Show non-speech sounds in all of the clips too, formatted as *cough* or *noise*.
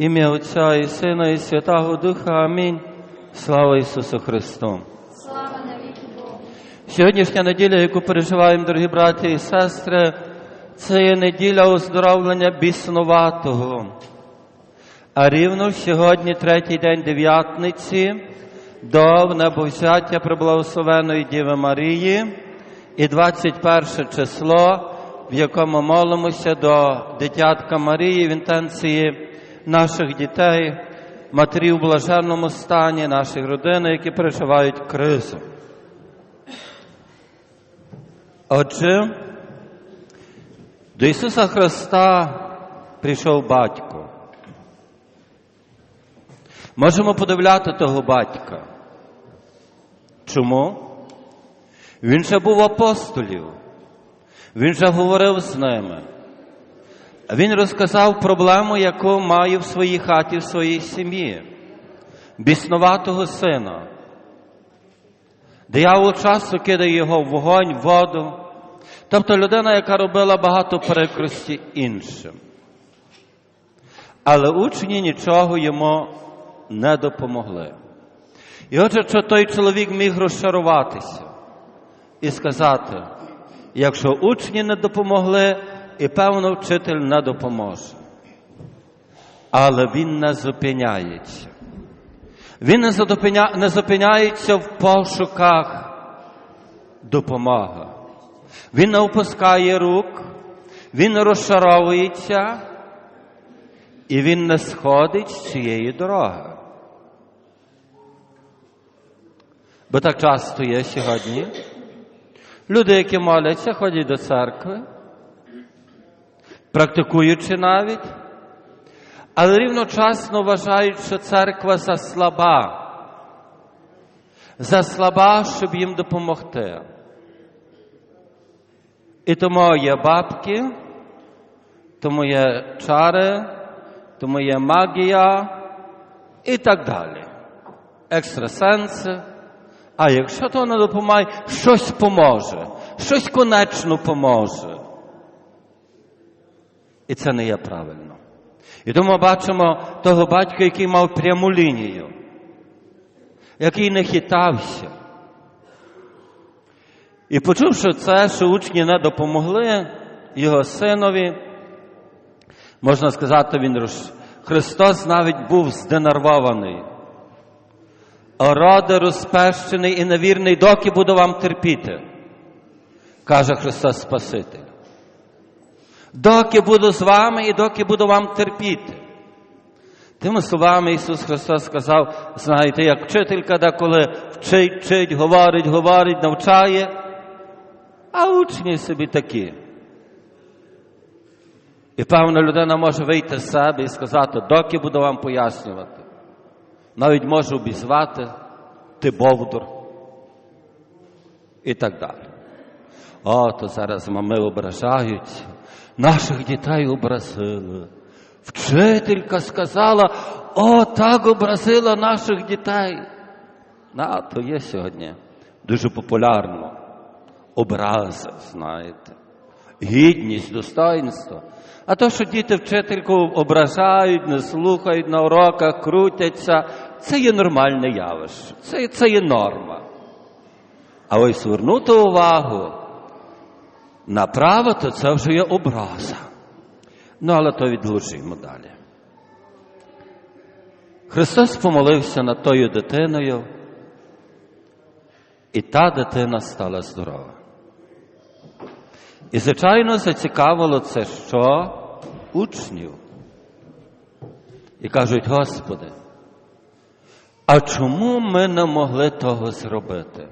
Ім'я Отця і Сина, і Святого Духа. Амінь. Слава Ісусу Христу. Слава навіки Богу. Сьогоднішня неділя, яку переживаємо, дорогі браті і сестри, це є неділя оздоровлення біснуватого. А рівно сьогодні, третій день дев'ятниці, до небовзяття Преблагословеної Діви Марії і 21 число, в якому молимося до дитятка Марії в інтенції наших дітей, матерів в блаженному стані, наших родин, які переживають кризу. Отже, до Ісуса Христа прийшов батько. Можемо подивляти того батька. Чому? Він же був апостолів, він же говорив з ними. Він розказав проблему, яку має в своїй хаті, в своїй сім'ї, біснуватого сина. Диявол часто кидає його в вогонь, в воду. Тобто людина, яка робила багато перекрості іншим. Але учні нічого йому не допомогли. І отже, що той чоловік міг розчаруватися і сказати, якщо учні не допомогли, і певно вчитель не допоможе. Але він не зупиняється. Він не, задопиня... не зупиняється в пошуках допомоги. Він не опускає рук, він розшаровується і він не сходить з цієї дороги. Бо так часто є сьогодні. Люди, які моляться, ходять до церкви, практикуючи навіть, але рівночасно вважають, що церква заслаба, заслаба, щоб їм допомогти. І тому є бабки, тому є чари, тому є магія і так далі. Екстрасенси. А якщо то не допомагає, щось поможе, щось конечно поможе. І це не є правильно. І тому бачимо того батька, який мав пряму лінію, який не хитався. І почувши це, що учні не допомогли його синові, можна сказати, він роз... Христос навіть був зденервований. Ороде розпещений і невірний, доки буду вам терпіти, каже Христос Спаситель. Доки буду з вами і доки буду вам терпіти. Тими словами Ісус Христос сказав, знаєте, як вчителька деколи вчить, вчить, говорить, говорить, навчає, а учні собі такі. І певна людина може вийти з себе і сказати, доки буду вам пояснювати. Навіть можу обізвати, ти бовдур. І так далі. О, то зараз мами ображаються. Наших дітей образили. Вчителька сказала, о, так образила наших дітей. На, то є сьогодні дуже популярно. Образи, знаєте, гідність, достоинство. А то, що діти вчительку ображають, не слухають на уроках, крутяться, це є нормальне явище, це, це є норма. А ось звернути увагу на право, то це вже є образа. Ну, але то відложимо далі. Христос помолився над тою дитиною, і та дитина стала здорова. І, звичайно, зацікавило це що? Учнів. І кажуть, Господи, а чому ми не могли того зробити?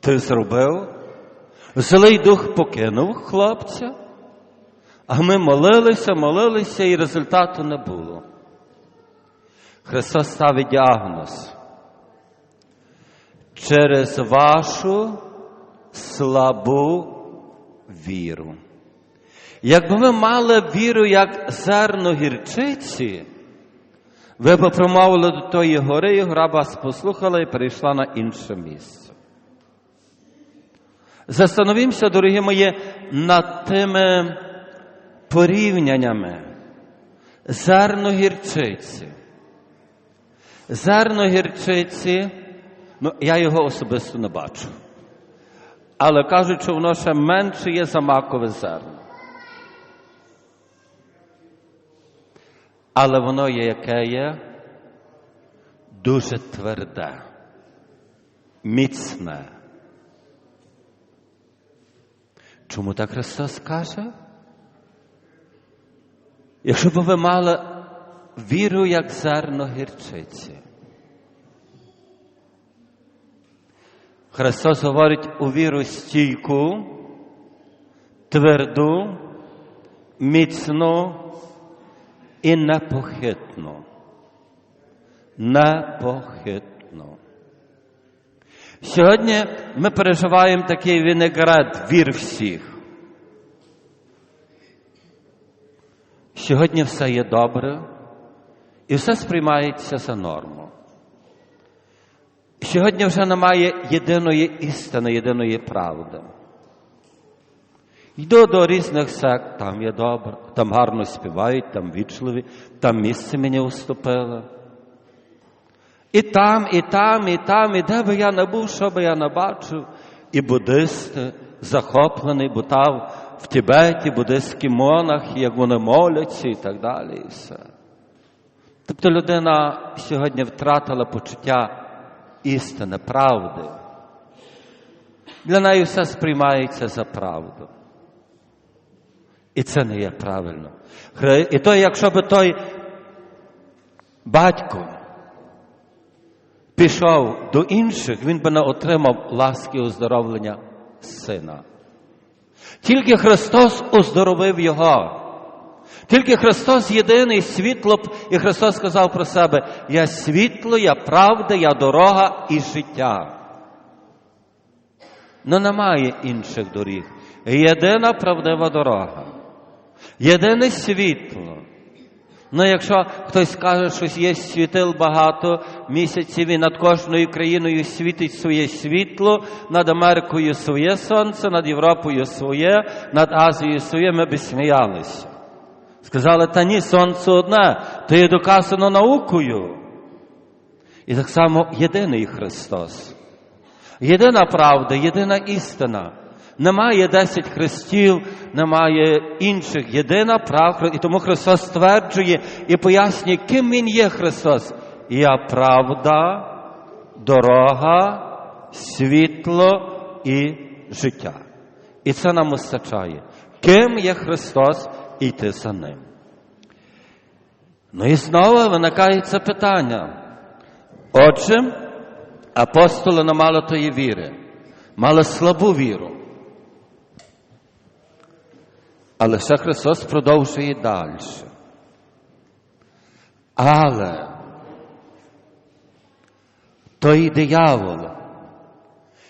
Ти зробив? Злий дух покинув хлопця, а ми молилися, молилися, і результату не було. Христос ставить діагноз. Через вашу слабу віру. Якби ви мали віру, як зерно гірчиці, ви б промовили до тої гори, і гора вас послухала і перейшла на інше місце. Застановімося, дорогі мої, над тими порівняннями. зерно гірчиці. Зерно гірчиці, ну, я його особисто не бачу. Але кажуть, що воно ще менше є за макове зерно. Але воно є яке є дуже тверде, міцне. Чому так Христос каже? Якщо б ви мали віру, як зерно гірчиці. Христос говорить у віру стійку, тверду, міцну і непохитну. Непохитну. Сьогодні ми переживаємо такий винеград вір всіх. Сьогодні все є добре і все сприймається за норму. Сьогодні вже немає єдиної істини, єдиної правди. Йду до різних сект, там є добре, там гарно співають, там вічливі, там місце мені уступило. І там, і там, і там, і де би я не був, що би я не бачив, і буддисти, захоплений, бо там в Тибеті буддистські монахи, як вони моляться і так далі. і все. Тобто людина сьогодні втратила почуття істини, правди. Для неї все сприймається за правду. І це не є правильно. І то, якщо би той батько пішов до інших, він би не отримав ласки оздоровлення сина. Тільки Христос оздоровив його. Тільки Христос єдиний світло, і Христос сказав про себе: Я світло, я правда, я дорога і життя. Ну немає інших доріг. Єдина правдива дорога. Єдине світло. Ну, якщо хтось скаже, що є світил багато місяців і над кожною країною світить своє світло, над Америкою своє сонце, над Європою своє, над Азією своє, ми би сміялися. Сказали, та ні, сонце одне, то є доказано наукою. І так само єдиний Христос. Єдина правда, єдина істина. Немає десять хрестів, немає інших. Єдина правда. І тому Христос стверджує і пояснює, ким Він є Христос. Я правда, дорога, світло і життя. І це нам вистачає. Ким є Христос і йти за ним. Ну і знову виникає це питання. Отже, апостоли не мали тої віри, мали слабу віру. Але ще Христос продовжує далі. Але той диявол,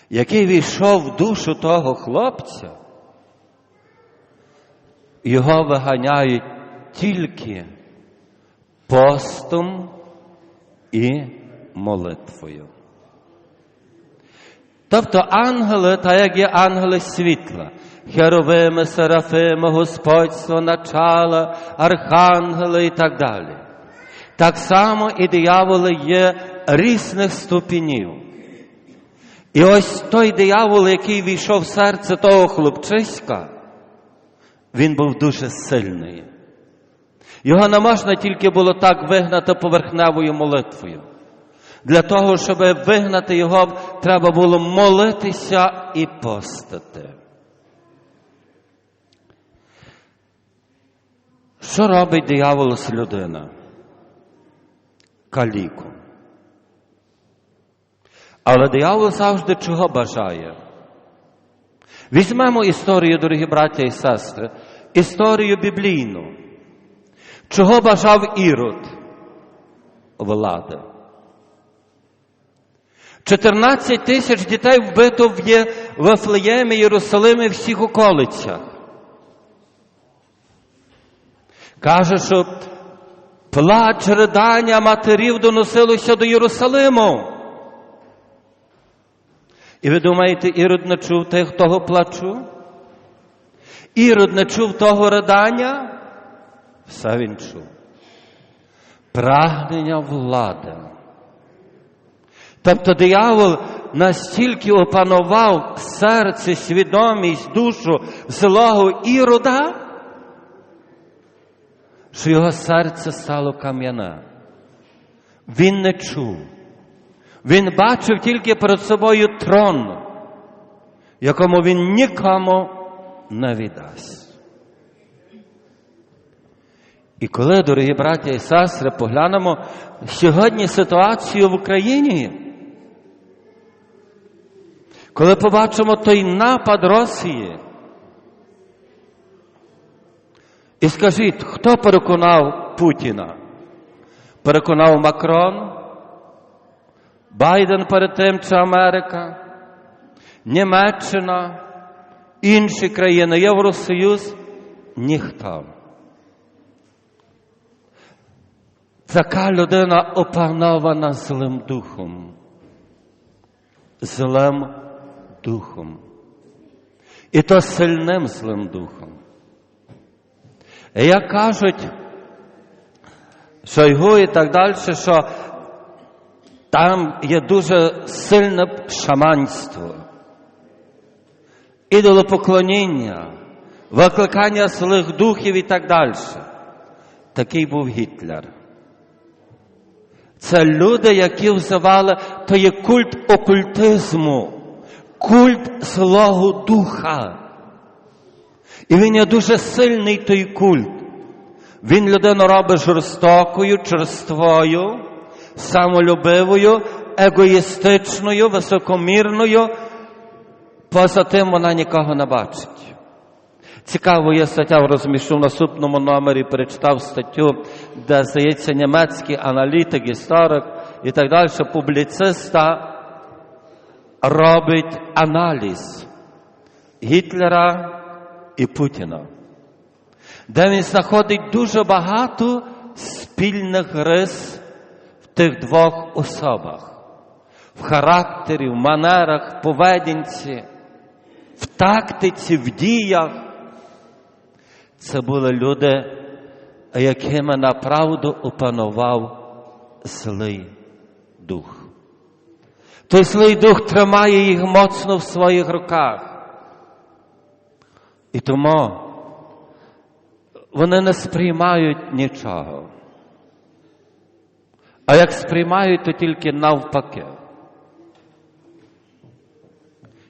який війшов в душу того хлопця, його виганяють тільки постом і молитвою. Тобто ангели, так як є ангели світла, херовими, серафими, Господство, начала, архангели і так далі. Так само і дияволи є різних ступенів. І ось той диявол, який війшов в серце того хлопчиська, він був дуже сильний. Його не можна тільки було так вигнати поверхневою молитвою. Для того, щоб вигнати його, треба було молитися і постати. Що робить диявол з людина? Каліку. Але диявол завжди чого бажає? Візьмемо історію, дорогі браття і сестри, історію біблійну. Чого бажав Ірод влади? 14 тисяч дітей вбито в Вифлеємі, Єрусалимі, всіх околицях. Каже, що плач ридання матерів доносилося до Єрусалиму. І ви думаєте, Ірод не чув тих, того плачу? Ірод не чув того ридання? Все він чув. прагнення влади. Тобто диявол настільки опанував серце, свідомість, душу злого ірода, що його серце стало кам'яне. Він не чув. Він бачив тільки перед собою трон, якому він нікому не віддасть. І коли, дорогі браття і сестри, поглянемо сьогодні ситуацію в Україні, коли побачимо той напад Росії, і скажіть, хто переконав Путіна? Переконав Макрон, Байден перед тим чи Америка, Німеччина, інші країни, Євросоюз ніхто. Така людина опанована злим духом. Злим духом. І то сильним злим духом. Як кажуть, Шойгу і так далі, що там є дуже сильне шаманство, ідолопоклоніння, викликання злих духів і так далі. Такий був Гітлер. Це люди, які взивали, то є культ окультизму, культ злого духа. І він є дуже сильний той культ. Він людину робить жорстокою, черствою, самолюбивою, егоїстичною, високомірною. Поза тим вона нікого не бачить. Цікаво, є стаття розміщу в наступному номері, перечитав статтю, де, здається, німецький аналітик, історик і так далі, публіциста робить аналіз Гітлера і Путіна, де він знаходить дуже багато спільних рис в тих двох особах, в характері, в манерах, в поведінці, в тактиці, в діях. Це були люди, якими направду опанував злий дух. Той злий дух тримає їх моцно в своїх руках. І тому вони не сприймають нічого. А як сприймають, то тільки навпаки.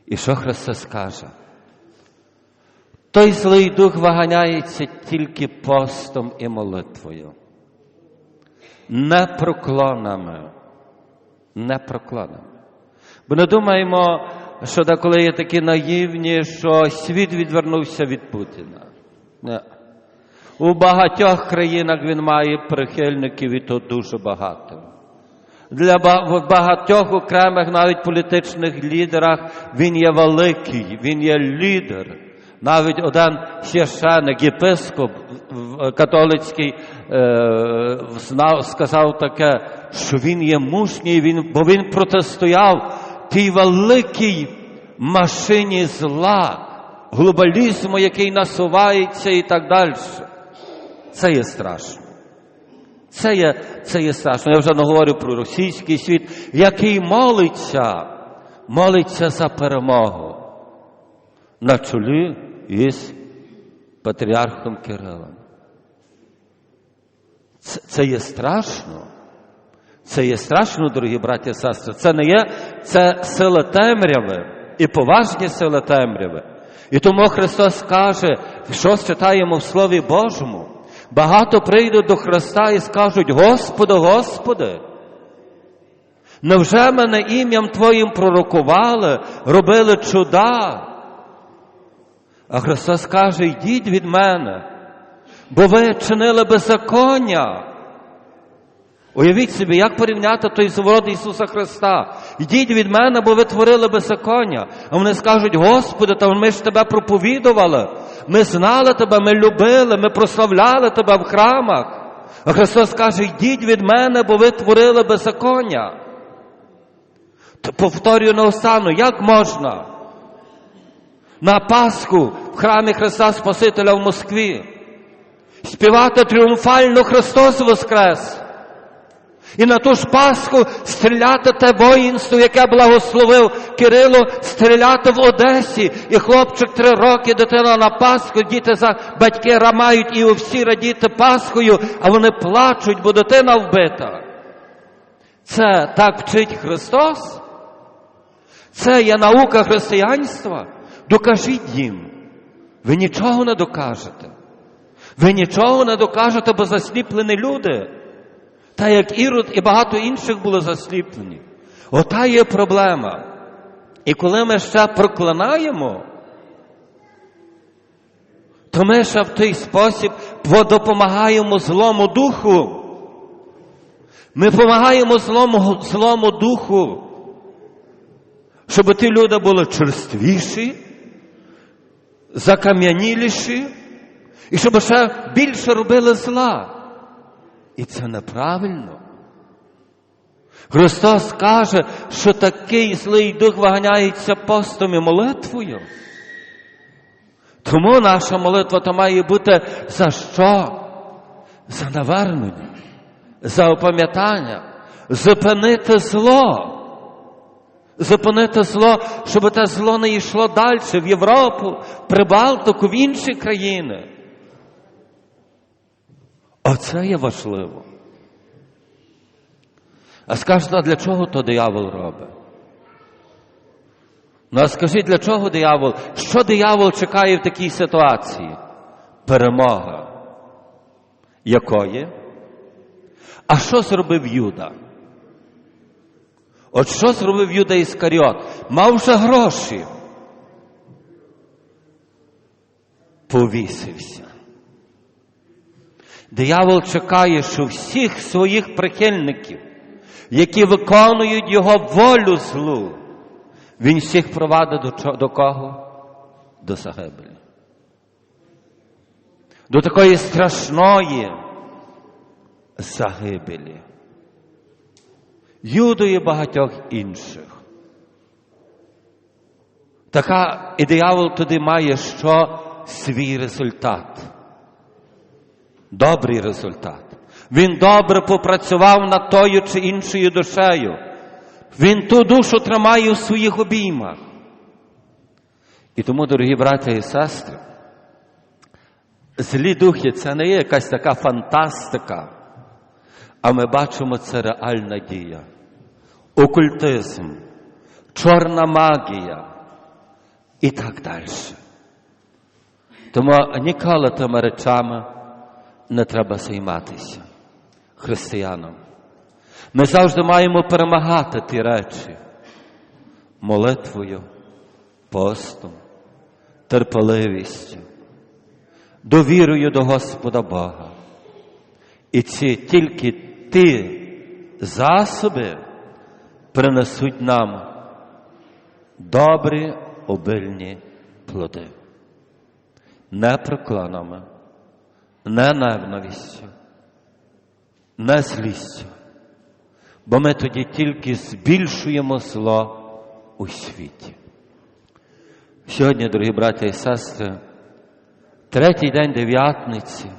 І що Христос каже? Той злий дух виганяється тільки постом і молитвою, не проклонами, не проклонами. Бо не думаємо, що деколи є такі наївні, що світ відвернувся від Путіна. У багатьох країнах він має прихильників і то дуже багато. Для багатьох окремих навіть політичних лідерах він є великий, він є лідер. Навіть один священик, єпископ католицький е, знав, сказав таке, що він є мужній, бо він протистояв тій великій машині зла, глобалізму, який насувається і так далі. Це є страшно. Це є, це є страшно. Я вже не говорю про російський світ, який молиться, молиться за перемогу на чолі із патріархом Кирилом. Це, це є страшно. Це є страшно, дорогі браті і сестри. Це не є це сила темряви і поважні сили темряви. І тому Христос каже, що читаємо в Слові Божому. Багато прийдуть до Христа і скажуть: Господи, Господи, невже мене ім'ям Твоїм пророкували, робили чуда? А Христос каже, йдіть від мене, бо ви чинили беззаконня. Уявіть собі, як порівняти той зворот Ісуса Христа. Йдіть від мене, бо ви творили беззаконня. А вони скажуть, Господи, та ми ж тебе проповідували. Ми знали тебе, ми любили, ми прославляли тебе в храмах. А Христос каже, йдіть від мене, бо ви творили беззаконня. То повторюю наостану, як можна? На Пасху в храмі Христа Спасителя в Москві. Співати тріумфально Христос Воскрес. І на ту ж Пасху стріляти те воїнство, яке благословив Кирило, стріляти в Одесі. І хлопчик три роки, дитина на Пасху, діти за батьки рамають і всі радіти Пасхою, а вони плачуть, бо дитина вбита. Це так вчить Христос? Це є наука християнства? Докажіть їм. Ви нічого не докажете. Ви нічого не докажете, бо засліплені люди. Та як Ірод і багато інших були засліплені. Ота є проблема. І коли ми ще проклинаємо, то ми ще в той спосіб допомагаємо злому духу. Ми допомагаємо злому, злому духу, щоб ті люди були черствіші, закам'яніліші, і щоб ще більше робили зла. І це неправильно. Христос каже, що такий злий дух виганяється постом і молитвою. Тому наша молитва то має бути за що? За навернення, за опам'ятання, зупинити зло. Зупинити зло, щоб те зло не йшло далі в Європу, в Прибалтику, в інші країни. Оце є важливо. А скажете, а для чого то диявол робить? Ну, а скажіть, для чого диявол? Що диявол чекає в такій ситуації? Перемога. Якої? А що зробив Юда? От що зробив Юда Іскаріот? Мав вже гроші. Повісився. Диявол чекає, що всіх своїх прихильників, які виконують його волю злу, він всіх провадить до, до кого? До загибелі. До такої страшної загибелі. Юду і багатьох інших. Така і диявол туди має що свій результат. Добрий результат. Він добре попрацював над тою чи іншою душею. Він ту душу тримає у своїх обіймах. І тому, дорогі браття і сестри, злі духи це не є якась така фантастика, а ми бачимо це реальна дія. Окультизм, чорна магія і так далі. Тому ніколи тими речами не треба займатися християнам. Ми завжди маємо перемагати ті речі молитвою, постом, терпеливістю, довірою до Господа Бога. І ці тільки ті засоби принесуть нам добрі обильні плоди. Не прокланами, не ненавистю, не злістю. Бо ми тоді тільки збільшуємо зло у світі. Сьогодні, дорогі браття і сестри, третій день дев'ятниці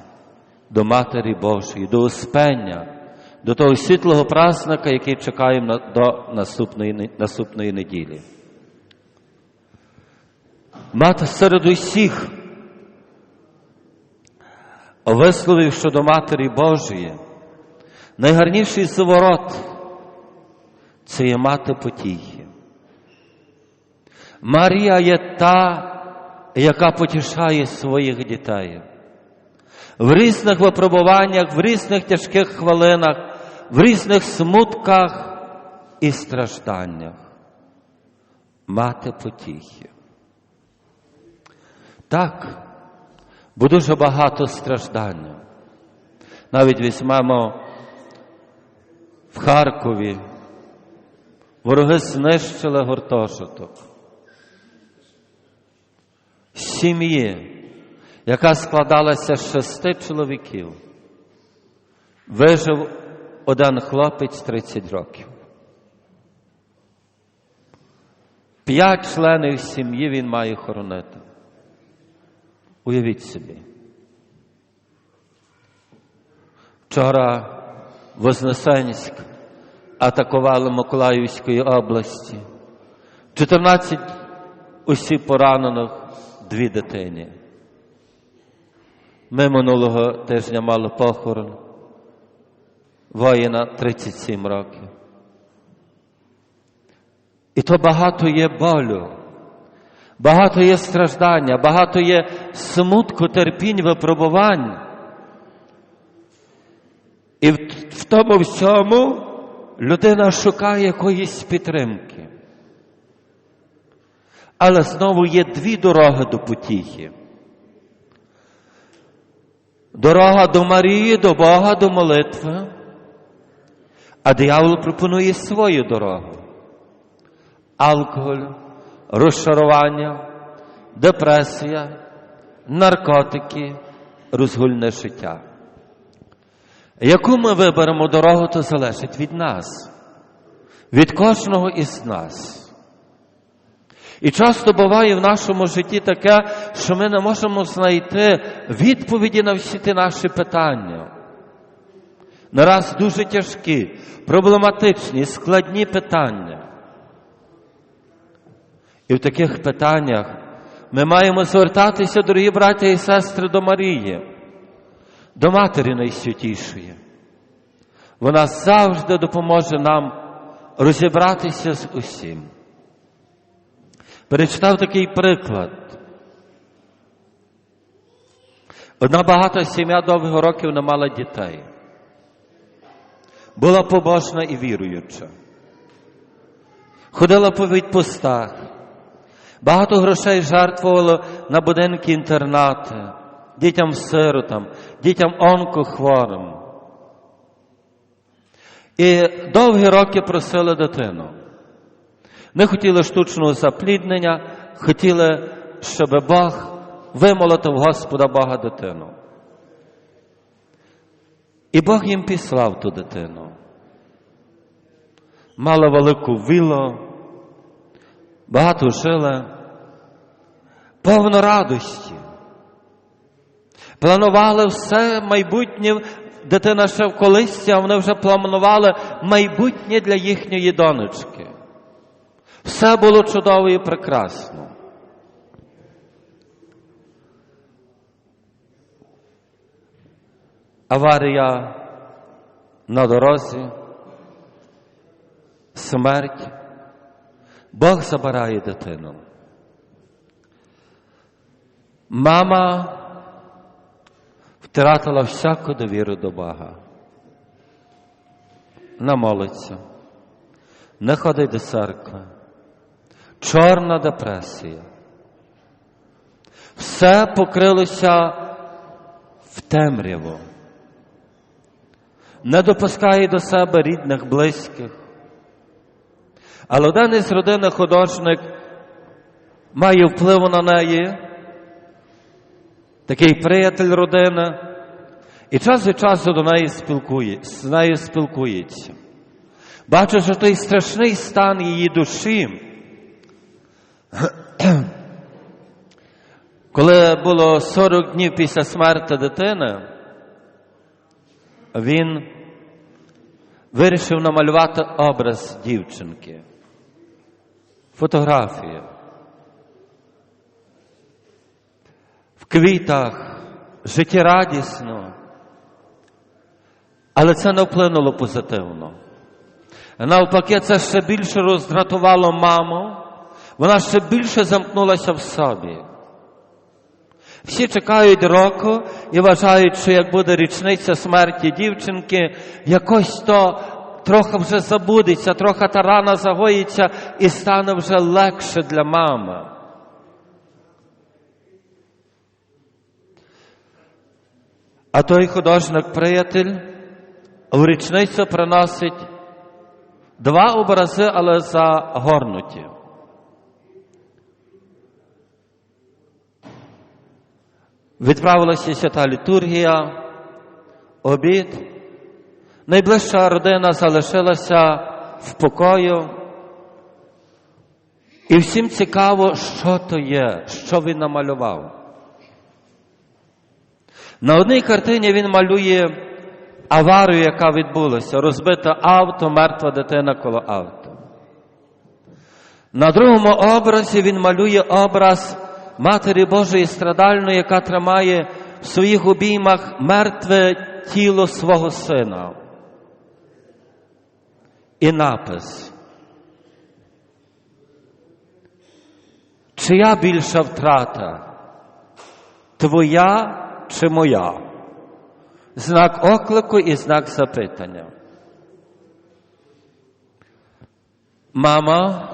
до Матері Божої, до Успення, до того світлого праздника, який чекаємо до наступної, наступної неділі. Мати серед усіх висловив щодо Матері Божої, найгарніший заворот це є мати потіхи. Марія є та, яка потішає своїх дітей. В різних випробуваннях, в різних тяжких хвилинах, в різних смутках і стражданнях. Мати потіхи. Так, бо дуже багато страждання. Навіть візьмемо в Харкові. Вороги знищили гуртожиток. Сім'ї, яка складалася з шести чоловіків, вижив один хлопець 30 років. П'ять членів сім'ї він має хоронити. Уявіть собі. Вчора Вознесенськ атакували Миколаївської області. 14 осіб поранених, дві дитині. Ми минулого тижня мали похорон воїна 37 років. І то багато є болю, багато є страждання, багато є смутку, терпінь, випробувань. І в, тому всьому людина шукає якоїсь підтримки. Але знову є дві дороги до потіхи. Дорога до Марії, до Бога, до молитви, а диявол пропонує свою дорогу. Алкоголь, розчарування, депресія, наркотики, розгульне життя. Яку ми виберемо дорогу, то залежить від нас, від кожного із нас. І часто буває в нашому житті таке, що ми не можемо знайти відповіді на всі ті наші питання. Нараз дуже тяжкі, проблематичні, складні питання. І в таких питаннях ми маємо звертатися, дорогі браття і сестри, до Марії, до Матері Найсвятішої. Вона завжди допоможе нам розібратися з усім. Перечитав такий приклад. Одна багата сім'я довго років не мала дітей. Була побожна і віруюча. Ходила по відпустах. Багато грошей жертвувала на будинки інтернати, дітям сиротам, дітям онкохворим. І довгі роки просили дитину. Не хотіли штучного запліднення, хотіли, щоб Бог вимолотив Господа Бога дитину. І Бог їм післав ту дитину. Мала велику віллу, багато жили, повно радості. Планували все майбутнє, дитина ще в колисці, а вони вже планували майбутнє для їхньої донечки. Все було чудово і прекрасно. Аварія на дорозі, смерть. Бог забирає дитину. Мама втратила всяку довіру до Бога. Не молиться, не ходить до церкви чорна депресія. Все покрилося в темряву. Не допускає до себе рідних, близьких. Але один із родини художник має вплив на неї, такий приятель родини, і час від часу до неї спілкує, з нею спілкується. Бачу, що той страшний стан її душі. *clears throat* Коли було 40 днів після смерті дитини, він вирішив намалювати образ дівчинки, фотографію. В квітах, життєрадісно, але це не вплинуло позитивно. Навпаки, це ще більше роздратувало маму вона ще більше замкнулася в собі. Всі чекають року і вважають, що як буде річниця смерті дівчинки, якось то трохи вже забудеться, трохи та рана загоїться і стане вже легше для мами. А той художник-приятель в річницю приносить два образи, але загорнуті. Відправилася свята літургія, обід. Найближча родина залишилася в покою. І всім цікаво, що то є, що він намалював. На одній картині він малює аварію, яка відбулася, розбите авто, мертва дитина коло авто. На другому образі він малює образ Матері Божої страдальної, яка тримає в своїх обіймах мертве тіло свого сина. І напис. Чия більша втрата? Твоя чи моя? Знак оклику і знак запитання. Мама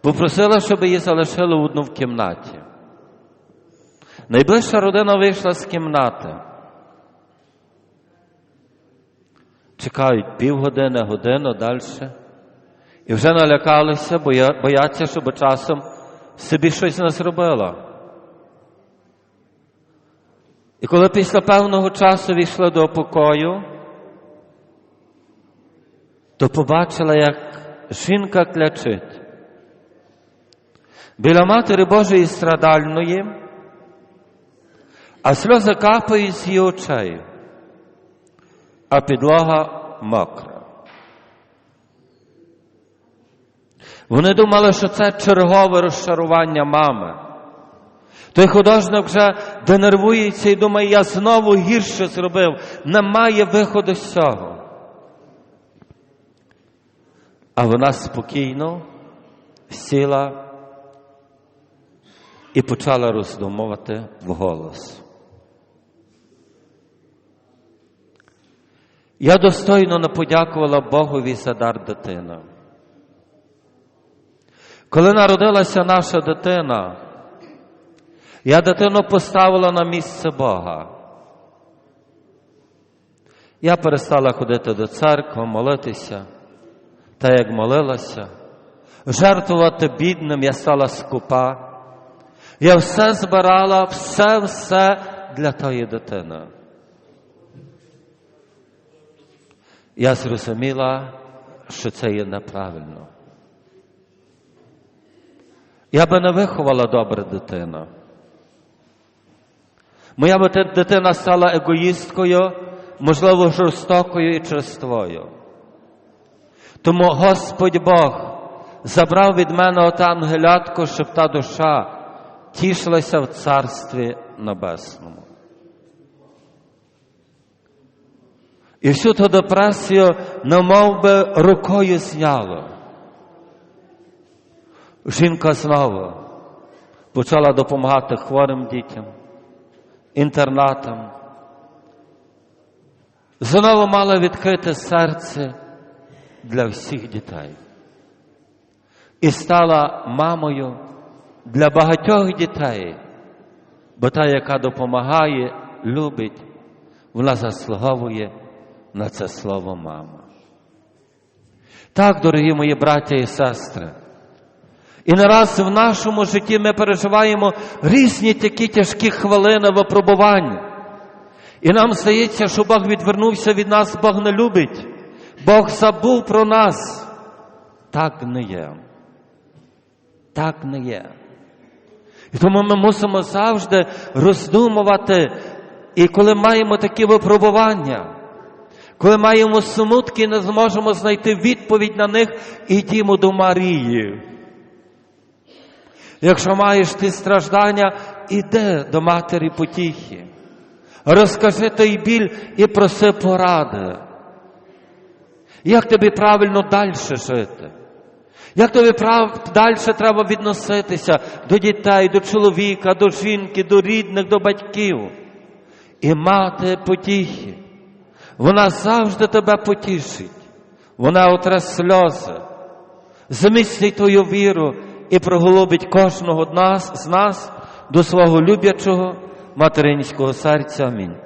попросила, щоб її залишили одну в кімнаті. Найближча родина вийшла з кімнати. Чекають півгодини, годину далі. І вже налякалися, бояться, щоб часом собі щось не зробила. І коли після певного часу війшли до покою, то побачила, як жінка клячить. Біля Матері Божої страдальної, а сльози капають з її очей, а підлога мокра. Вони думали, що це чергове розчарування мами. Той художник вже денервується і думає, я знову гірше зробив, немає виходу з цього. А вона спокійно сіла і почала роздумувати вголос. Я достойно не подякувала Богові за дар дитини. Коли народилася наша дитина, я дитину поставила на місце Бога. Я перестала ходити до церкви, молитися, та як молилася, жертвувати бідним я стала скупа. Я все збирала, все-все для тої дитини. Я зрозуміла, що це є неправильно. Я би не виховала добре дитину. Моя би дитина стала егоїсткою, можливо, жорстокою і черствою. Тому Господь Бог забрав від мене ота ангелятку, щоб та душа тішилася в Царстві Небесному. І всю ту депресію, немов би рукою зняло. Жінка знову почала допомагати хворим дітям, інтернатам. Знову мала відкрите серце для всіх дітей. І стала мамою для багатьох дітей, бо та, яка допомагає, любить, вона заслуговує на це слово мама. Так, дорогі мої браття і сестри, і не раз в нашому житті ми переживаємо різні такі тяжкі хвилини випробування. І нам здається, що Бог відвернувся від нас, Бог не любить, Бог забув про нас. Так не є. Так не є. І тому ми мусимо завжди роздумувати, і коли маємо такі випробування, коли маємо смутки, не зможемо знайти відповідь на них, ідімо до Марії. Якщо маєш ти страждання, іди до матері потіхи. Розкажи той біль і проси поради. Як тобі правильно далі жити? Як тобі прав... далі треба відноситися до дітей, до чоловіка, до жінки, до рідних, до батьків? І мати потіхи. Вона завжди тебе потішить. Вона отре сльози, зміцнить твою віру і проголубить кожного з нас, до свого любячого материнського серця. Амінь.